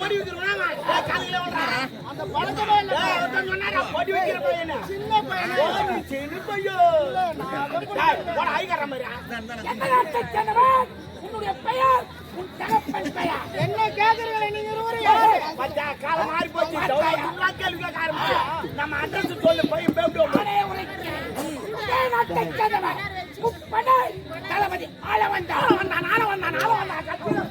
பொடி வைக்கிறவனா? காலையில. அந்த பழக்கமே இல்ல ஏய், ஒருத்தன் சொன்னாரா, பொடி வைக்கிற பையனு. சின்ன பையன் ஓ, நீ சின்ன பையன். டேய், போடா, ஐகார மாதிரியா? எந்த நாட்டைச் சேர்ந்தவன் உன்னுடைய பெயர் உன் தகப்பன் பெயர் என்ன கேக்குறீங்களே நீங்க யாரு மாறி போச்சு. கேள்வி கேட்க ஆரம்பிச்சு. நம்ம சொல்லு, உரைக்கிறேன் தளபதி ஆள வந்தான், வந்தான், வந்தான்.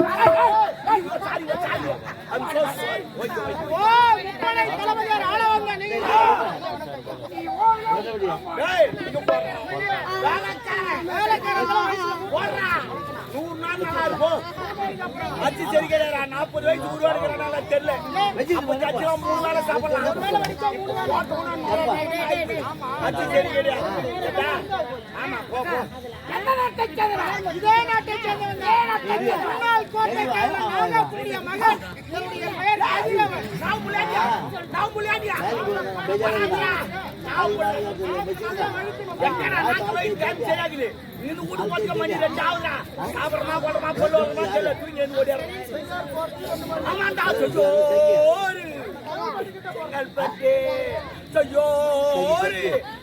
நூறு நாள் நல்லா இருக்கும். அச்சு செரிக்கிறா நாற்பது வயசு உருவாடுக்கிறனால தெரியல மூணு சாப்பிடலாம் ஆமா போ போ எந்த நாட்டைச் சேர்ந்தவன் இதே நாட்டை சேர்ந்தவங்க முன்னாள் கோட்டை கையில் நாகக்கூடிய மகன் என்னுடைய பெயர் கதிரவன் நான் முள்ளாடியா நான் எழுந்து ஓடியாரு ஆமாண்டா சோறு செங்கல்பட்டு.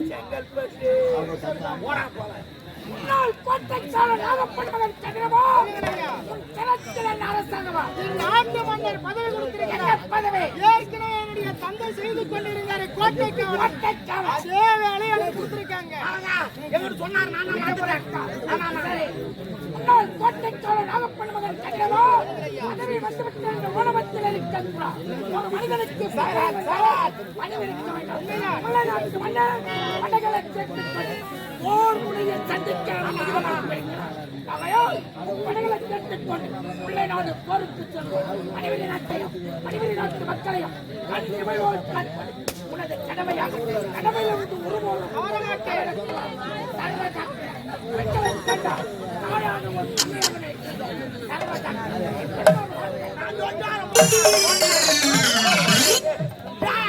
செங்கல்பட்டு. போடா போல முன்னாள் கோட்டைக்காரன் நாகப்பட்டவன் சந்திரமா உன் கிணத்துல அரசாங்கமா நாட்டு மன்னர் பதவி கொடுத்திருக்கிறார். பதவி? ஏற்கனவே என்னுடைய தந்தை செய்து கொண்டிருந்தாரு. கோட்டைக்கு கோட்டைக்காரன். அதே வேலையை எனக்கு கொடுத்திருக்காங்க. சொன்னார் நான். முன்னாள் கோட்டைக்காரன் பதவி வந்துவிட்டு உணவத்தில் இருக்கக்கூடாது ஒரு மனிதனுக்கு பகவான் பகவான் பதவி இருக்க வேண்டும் தமிழ்நாட்டு மன்னர் போர் சந்திக்க ஆகையால் படைகளை உள்ளே நாடு போருக்கு செல்வோம். நாட்டையும் நாட்டு மக்களையும் கண்ணிமையோடு காண்பது உனது கடமையாக கடமையிலிருந்து Yeah.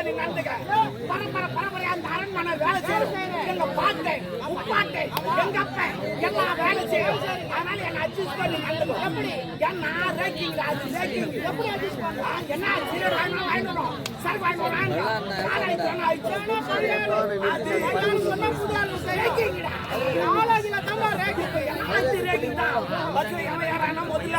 அட்ஜஸ்ட் பண்ணி நடந்துக்க. பரம்பரை பரம்பரையா அந்த அரண்மனை வேலை செய்யும் எங்க பாட்டை உப்பாட்டை எங்க அப்பன் எல்லாம் வேலை செய்யும் அதனால என்ன அட்ஜஸ்ட் பண்ணி நடந்துக்க எப்படி? என்ன ரேக்கிங் அது ரேக்கிங் எப்படி அட்ஜஸ்ட் பண்ணா என்ன சீரர் வாங்கணும் வாங்கணும் சர் வாங்கணும் வாங்கணும் நாலாயிரத்தி தொள்ளாயிரத்தி அது சொன்ன புது ரேக்கிங்டா நாலாவதுல தான். ரேக்கிங் ஆட்சி ரேக்கிங் தான் பஸ்ல எவன் யாரானா முதல்ல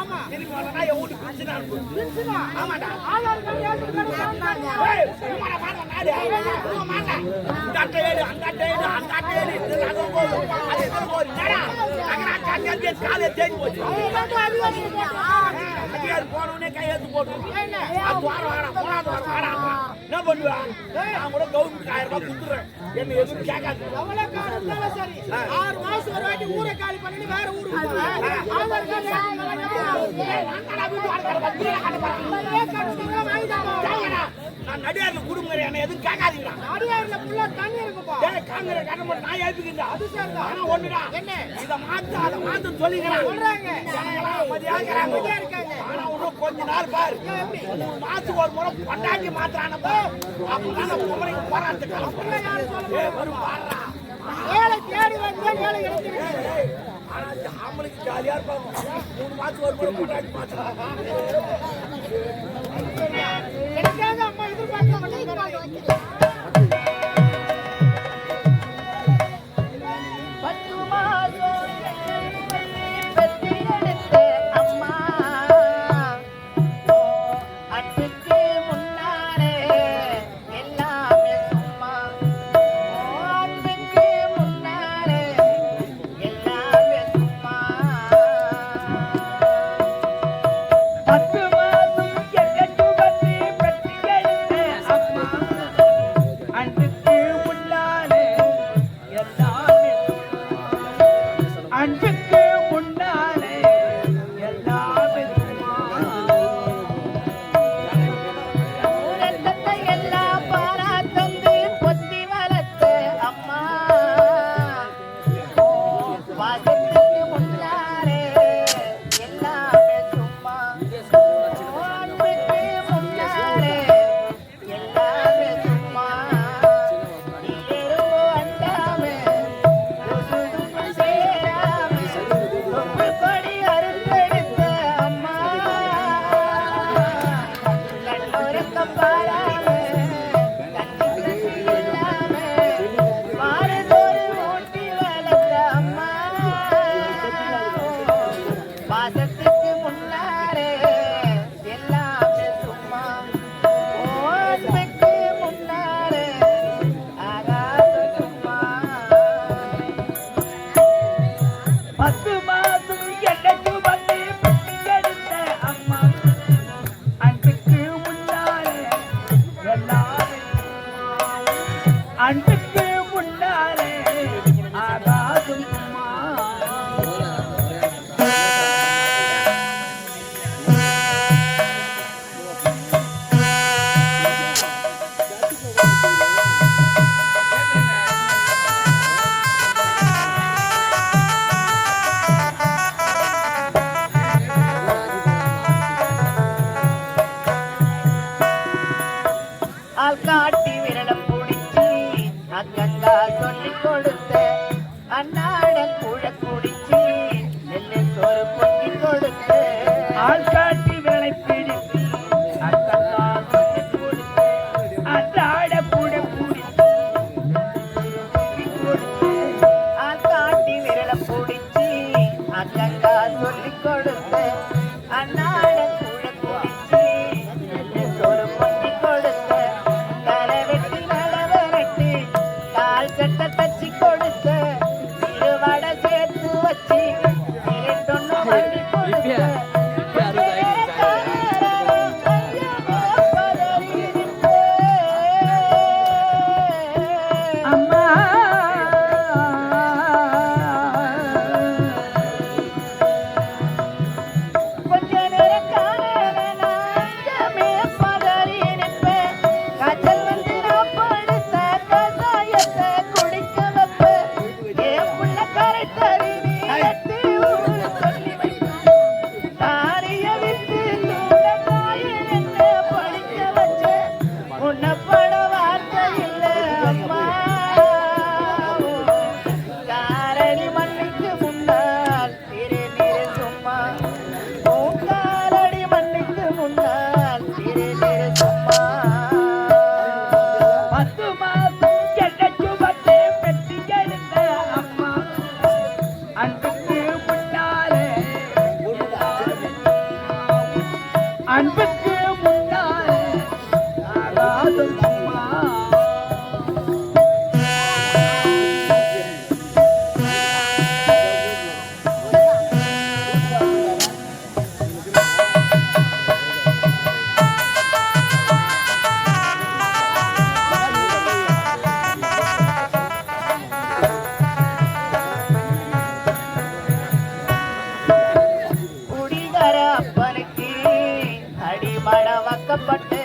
திரும்பி வந்தாலும் என் வீட்டுக்கு பிரிச்சுதான் அனுப்பு. ஆமாடா. ஏய், அட்டை ஏடு, அந்த அட்டை ஏடு, அந்த அட்டை ஏடு, இது அது போகுது, அது இது போகுது. என்னடா? அங்க போச்சு. அதிகாரி போனவனே கையெழுத்து என்ன நான் கூட கவர்மெண்ட் ஆயிரம் ரூபாய் கொடுத்துறேன். என்ன எதுவும் கேட்காது. சரி ஆறு மாசம் ஒரு வாட்டி ஊரை காலி பண்ணி வேற ஊருக்கு ஆதார் கார்டு ஏய், நான் தானடா வீட்டு வாழ்க்கை வக்கீல காட்ட போறேன். கேளுங்கடா. நான் நடிகாரில் குடும்பம் என்ன எதுவும் கேட்காதீங்கடா. அடியாறுல ஃபுல்லா தண்ணி இருக்குப்பா. ஏய், காங்கிரஸ் மட்டும் நான் ஏத்துக்கிட்டா அது சரிதான் ஆனா ஒண்ணுடா. என்ன? இத மாத்து அத மாத்து சொல்லிக்கிறான். சொல்றாங்க. ஜனங்களா அமைதியாகிறாங்க அமைதியா இருக்காங்க. ஆனா இன்னும் கொஞ்ச நாள் பாரு. மாசத்துக்கு ஒரு முறை பொண்டாட்டி மாத்துறானப்போ அப்பதான் குமரிக்கு போராட்டத்துக்கு யாரும் சொல்ல வரும் பாடுறா வேலை தேடி வந்து வேலை ஆனா ஆம்பளைக்கு ஜாலியா இருப்பாங்க. மூணு மாசத்துக்கு ஒரு முறை பொண்டாட்டி மாத்துறாங்க. Thank you. ஒரு கப்பாரா and கொடுத்த but